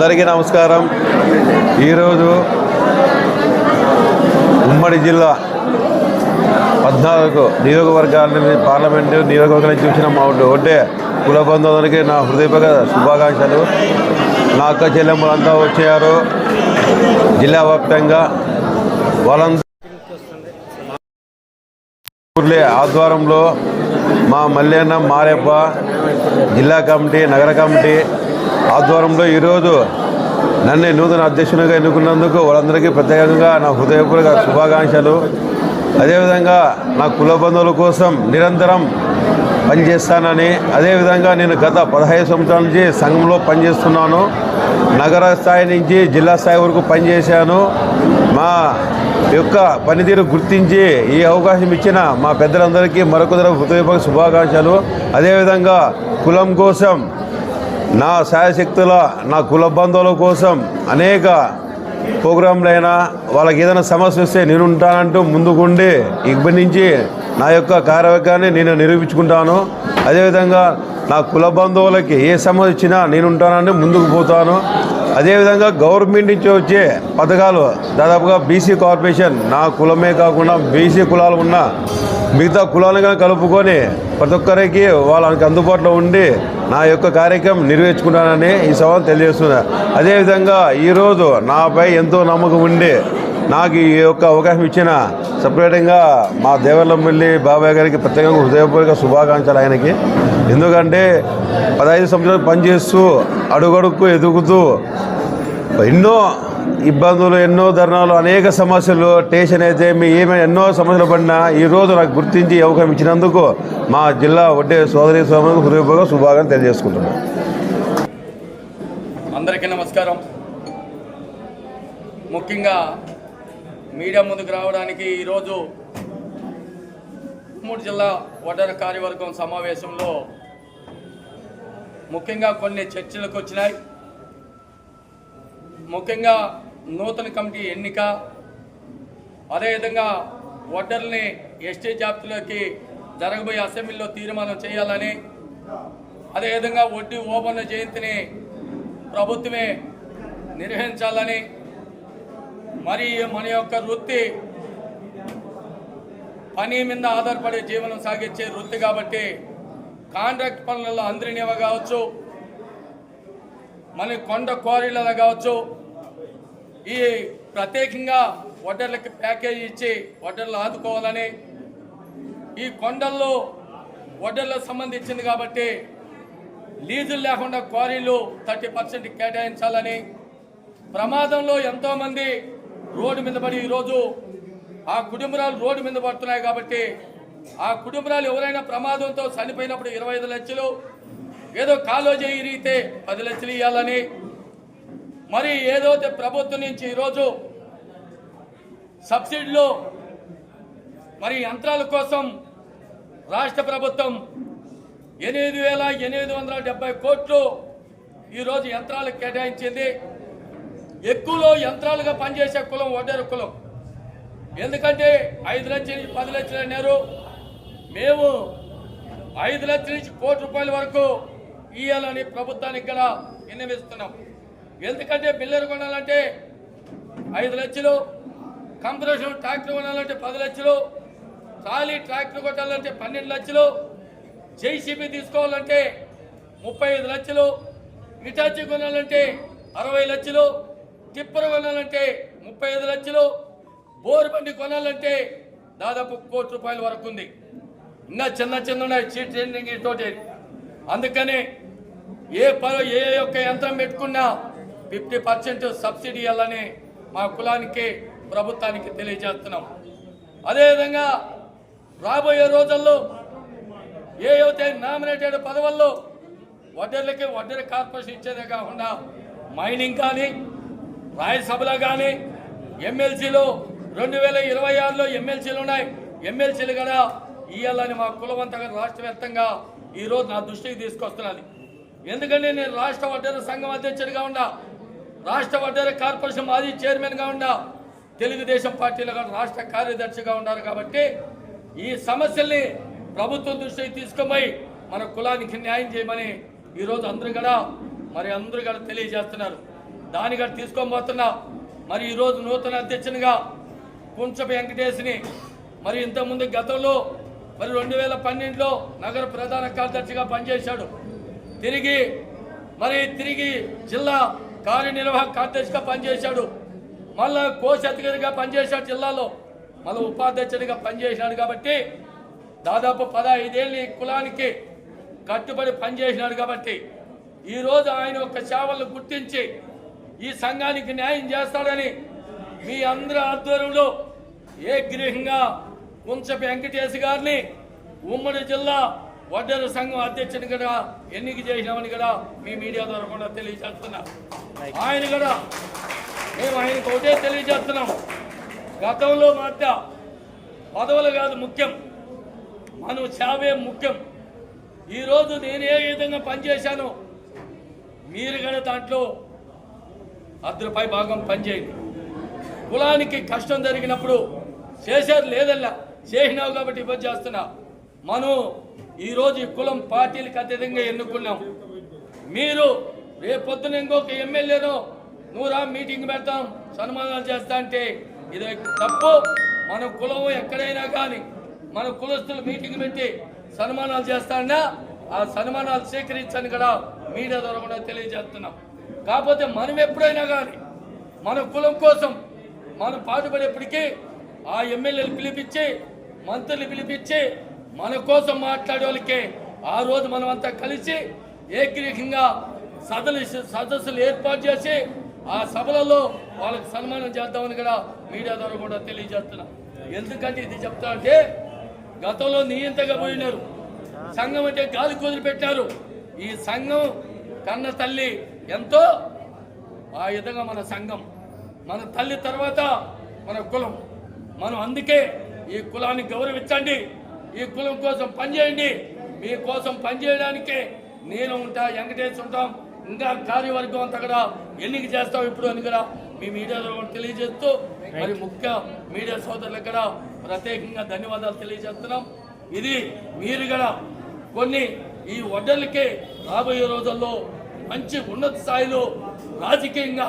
అందరికీ నమస్కారం. ఈరోజు ఉమ్మడి జిల్లా పద్నాలుగు నియోజకవర్గాలని పార్లమెంటు నియోజకవర్గాల నుంచి వచ్చిన మా ఒడ్డే కుల బంధువులకి నా హృదయపూర్వక శుభాకాంక్షలు. నా అక్క చెల్లెమ్మలంతా వచ్చారు. జిల్లా వ్యాప్తంగా వాళ్ళందరూ ఊర్లే ఆధ్వర్యంలో మా మల్లెన్న మారెప్ప జిల్లా కమిటీ నగర కమిటీ ఆధ్వర్యంలో ఈరోజు నన్ను నూతన అధ్యక్షునిగా ఎన్నుకున్నందుకు వాళ్ళందరికీ ప్రత్యేకంగా నా హృదయపూర్వక శుభాకాంక్షలు. అదేవిధంగా నా కుల బంధువుల కోసం నిరంతరం పనిచేస్తానని అదేవిధంగా నేను గత పదహైదు సంవత్సరాల నుంచి సంఘంలో పనిచేస్తున్నాను. నగర స్థాయి నుంచి జిల్లా స్థాయి వరకు పనిచేశాను. మా యొక్క పనితీరు గుర్తించి ఈ అవకాశం ఇచ్చిన మా పెద్దలందరికీ మరొకదర హృదయపూర్వక శుభాకాంక్షలు. అదేవిధంగా కులం కోసం నా శాయశక్తుల నా కుల బంధువుల కోసం అనేక ప్రోగ్రాంలైనా వాళ్ళకి ఏదైనా సమస్య వస్తే నేను ఉంటానంటూ ముందుకుండి ఇక్కడి నుంచి నా యొక్క కార్యవర్గాన్ని నేను నిరూపించుకుంటాను అదేవిధంగా నా కుల బంధువులకి ఏ సమస్య వచ్చినా నేను ఉంటానని ముందుకు పోతాను. అదేవిధంగా గవర్నమెంట్ నుంచి వచ్చే పథకాలు దాదాపుగా బీసీ కార్పొరేషన్ నా కులమే కాకుండా బీసీ కులాలు ఉన్న మిగతా కులాలుగా కలుపుకొని ప్రతి ఒక్కరికి వాళ్ళకి అందుబాటులో ఉండి నా యొక్క కార్యక్రమం నెరవేర్చుకున్నానని ఈ సవాల్ తెలియజేస్తున్నా. అదేవిధంగా ఈరోజు నాపై ఎంతో నమ్మకం ఉండి నాకు ఈ యొక్క అవకాశం ఇచ్చిన సపరేట్గా మా దేవరలపల్లి బాబాయ్ గారికి ప్రత్యేకంగా హృదయపూర్వక శుభాకాంక్షలు ఆయనకి. ఎందుకంటే పదహైదు సంవత్సరాలు పనిచేస్తూ అడుగడుక్కు ఎదుగుతూ ఎన్నో ఇబ్బందులు ఎన్నో ధర్నాలు అనేక సమస్యలు స్టేషన్ అయితే మీ ఏమైనా ఎన్నో సమస్యలు పడినా ఈరోజు నాకు గుర్తించి అవకాశం ఇచ్చినందుకు మా జిల్లా వడ్డే సోదరి స్వామికి హృదయపూర్వక శుభాగం తెలియజేసుకుంటున్నాం. అందరికీ నమస్కారం. ముఖ్యంగా మీడియా ముందుకు రావడానికి ఈరోజు మూడు జిల్లా వడ్డర కార్యవర్గం సమావేశంలో ముఖ్యంగా కొన్ని చర్చలకు వచ్చినాయి. ముఖ్యంగా నూతన కమిటీ ఎన్నిక అదేవిధంగా ఓటర్ని ఎస్టీ జాబితాలోకి జరగబోయే అసెంబ్లీలో తీర్మానం చేయాలని అదేవిధంగా వడ్డీ ఓపెన్ జయంతిని ప్రభుత్వమే నిర్వహించాలని మరి మన యొక్క వృత్తి పని మీద ఆధారపడే జీవనం సాగించే వృత్తి కాబట్టి కాంట్రాక్ట్ పనులలో అందరినివ్వ కావచ్చు మన కొండ క్వారీలలో కావచ్చు. ఈ ప్రత్యేకంగా వడ్డర్లకి ప్యాకేజీ ఇచ్చి వడ్డర్లు ఆదుకోవాలని ఈ కొండల్లో వడ్డర్లకు సంబంధించింది కాబట్టి లీజులు లేకుండా క్వారీలు థర్టీ పర్సెంట్ కేటాయించాలని ప్రమాదంలో ఎంతోమంది రోడ్డు మీద పడి ఈరోజు ఆ కుటుంబరాలు రోడ్డు మీద పడుతున్నాయి కాబట్టి ఆ కుటుంబరాలు ఎవరైనా ప్రమాదంతో చనిపోయినప్పుడు ఇరవై ఐదు లక్షలు ఏదో కాలో చేయిరిగితే పది లక్షలు ఇవ్వాలని మరి ఏదైతే ప్రభుత్వం నుంచి ఈరోజు సబ్సిడీలు మరి యంత్రాల కోసం రాష్ట్ర ప్రభుత్వం ఎనిమిది వేల ఎనిమిది వందల డెబ్బై కోట్లు ఈరోజు యంత్రాలకు కేటాయించింది. ఎక్కువలో యంత్రాలుగా పనిచేసే కులం ఒడ్డేరు కులం. ఎందుకంటే ఐదు లక్షల నుంచి పది లక్షలు అన్నారు. మేము ఐదు లక్షల నుంచి కోటి రూపాయల వరకు ఇవ్వాలని ప్రభుత్వానికి కూడా విన్నవిస్తున్నాం. ఎందుకంటే బిల్లర్ కొనాలంటే ఐదు లక్షలు కంప్రెషన్ ట్రాక్టర్ కొనాలంటే పది లక్షలు ట్రాలీ ట్రాక్టర్ కొట్టాలంటే పన్నెండు లక్షలు జేసీబీ తీసుకోవాలంటే ముప్పై ఐదు లక్షలు మిటాచి కొనాలంటే అరవై లక్షలు టిప్పర్ కొనాలంటే ముప్పై ఐదు లక్షలు బోర్ బండి కొనాలంటే దాదాపు కోటి రూపాయల వరకు ఉంది. ఇంకా చిన్న చిన్న ఉన్నాయి చీట్ ట్రైనింగ్ తోటి. అందుకని ఏ ప ఏ యొక్క యంత్రం పెట్టుకున్నా ఫిఫ్టీ పర్సెంట్ సబ్సిడీ ఇవ్వాలని మా కులానికి ప్రభుత్వానికి తెలియజేస్తున్నాం. అదేవిధంగా రాబోయే రోజుల్లో ఏ అయితే నామినేటెడ్ పదవుల్లో వడ్డీలకి వడ్డీల కార్పొరేషన్ ఇచ్చేదే కాకుండా మైనింగ్ కానీ రాజ్యసభలో కానీ ఎమ్మెల్సీలు రెండు వేల ఇరవై ఆరులో ఎమ్మెల్సీలు ఉన్నాయి. ఎమ్మెల్సీలు కూడా ఇవ్వాలని మా కులవంతగా రాష్ట్ర వ్యాప్తంగా ఈరోజు నా దృష్టికి తీసుకొస్తున్నది. ఎందుకంటే నేను రాష్ట్ర వడ్డీల సంఘం అధ్యక్షుడిగా ఉన్నా. రాష్ట్ర వడ్డర కార్పొరేషన్ మాజీ చైర్మన్గా ఉన్న తెలుగుదేశం పార్టీలో కూడా రాష్ట్ర కార్యదర్శిగా ఉన్నారు కాబట్టి ఈ సమస్యల్ని ప్రభుత్వం దృష్టికి తీసుకుపోయి మన కులానికి న్యాయం చేయమని ఈరోజు అందరూ కూడా మరి అందరూ కూడా తెలియజేస్తున్నారు. దాని కూడా తీసుకొని పోతున్నా. మరి ఈరోజు నూతన అధ్యక్షునిగా కుంచప వెంకటేష్ని మరి ఇంతకుముందు గతంలో మరి రెండు వేల పన్నెండులో నగర ప్రధాన కార్యదర్శిగా పనిచేశాడు. తిరిగి మరి తిరిగి జిల్లా కార్యనిర్వాహక అధ్యక్షుడిగా పనిచేశాడు. మళ్ళా కోశ అధికారిగా పనిచేశాడు జిల్లాలో. మళ్ళీ ఉపాధ్యక్షుడిగా పనిచేసినాడు కాబట్టి దాదాపు పదహైదేళ్ళు ఈ కులానికి కట్టుబడి పనిచేసినాడు కాబట్టి ఈరోజు ఆయన యొక్క సేవలను గుర్తించి ఈ సంఘానికి న్యాయం చేస్తాడని మీ అందరి ఆధ్వర్యంలో ఏ గృహంగా కుంచపి వెంకటేష్ గారిని ఉమ్మడి జిల్లా వడ్డర సంఘం అధ్యక్షుని కూడా ఎన్నిక చేసినామని కూడా మీ మీడియా ద్వారా కూడా తెలియజేస్తున్నా. ఆయన కూడా మేము ఆయనకు ఒకటే తెలియజేస్తున్నాం. గతంలో మాట పదవులు కాదు ముఖ్యం మనం సేవే ముఖ్యం. ఈరోజు నేను ఏ విధంగా పనిచేశానో మీరు కూడా దాంట్లో అర్ధ రూపాయి భాగం పనిచేయండి. కులానికి కష్టం జరిగినప్పుడు చేసేది లేదల్లా చేసినావు కాబట్టి ఇబ్బంది చేస్తున్నా. మనం ఈరోజు ఈ కులం పార్టీలకు అత్యధికంగా ఎన్నుకున్నాం. మీరు రేపొద్దున ఇంకొక ఎమ్మెల్యేను నూరా మీటింగ్ పెడతాం సన్మానాలు చేస్తా అంటే ఇది తప్పు. మన కులం ఎక్కడైనా కానీ మన కులస్తులు మీటింగ్ పెట్టి సన్మానాలు చేస్తానా ఆ సన్మానాలు స్వీకరించని కూడా మీడియా ద్వారా కూడా తెలియజేస్తున్నాం. కాకపోతే మనం ఎప్పుడైనా కానీ మన కులం కోసం మనం పాటుపడేప్పటికీ ఆ ఎమ్మెల్యేలు పిలిపించి మంత్రులు పిలిపించి మన కోసం మాట్లాడే వాళ్ళకి ఆ రోజు మనమంతా కలిసి ఏకరీకంగా సదలు సదస్సులు ఏర్పాటు చేసి ఆ సభలలో వాళ్ళకి సన్మానం చేద్దామని కూడా మీడియా ద్వారా కూడా తెలియజేస్తున్నాం. ఎందుకంటే ఇది చెప్తా అంటే గతంలో నియంతగా పోయినారు. సంఘం అంటే గాలి కుదిరి పెట్టారు ఈ సంఘం కన్న తల్లి ఎంతో ఆ విధంగా మన సంఘం. మన తల్లి తర్వాత మన కులం. మనం అందుకే ఈ కులాన్ని గౌరవించండి. ఈ కులం కోసం పనిచేయండి. మీ కోసం పనిచేయడానికే నేను ఉంటా వెంకటేష్ ఉంటాం. ఇంకా కార్యవర్గం అంతా కూడా ఎన్నిక చేస్తాం ఇప్పుడు అని కూడా మీ మీడియాలో కూడా తెలియజేస్తూ మరి ముఖ్య మీడియా సోదరులకు కూడా ప్రత్యేకంగా ధన్యవాదాలు తెలియజేస్తున్నాం. ఇది మీరు కూడా కొన్ని ఈ వడ్డలకే రాబోయే రోజుల్లో మంచి ఉన్నత స్థాయిలో రాజకీయంగా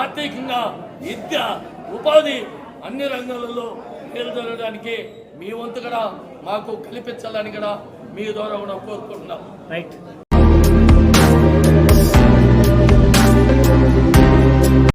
ఆర్థికంగా విద్య ఉపాధి అన్ని రంగాలలో నిలదొరడానికి మీ వంతు కూడా మాకు కల్పించాలని కూడా మీ ద్వారా కూడా కోరుకుంటున్నాం. రైట్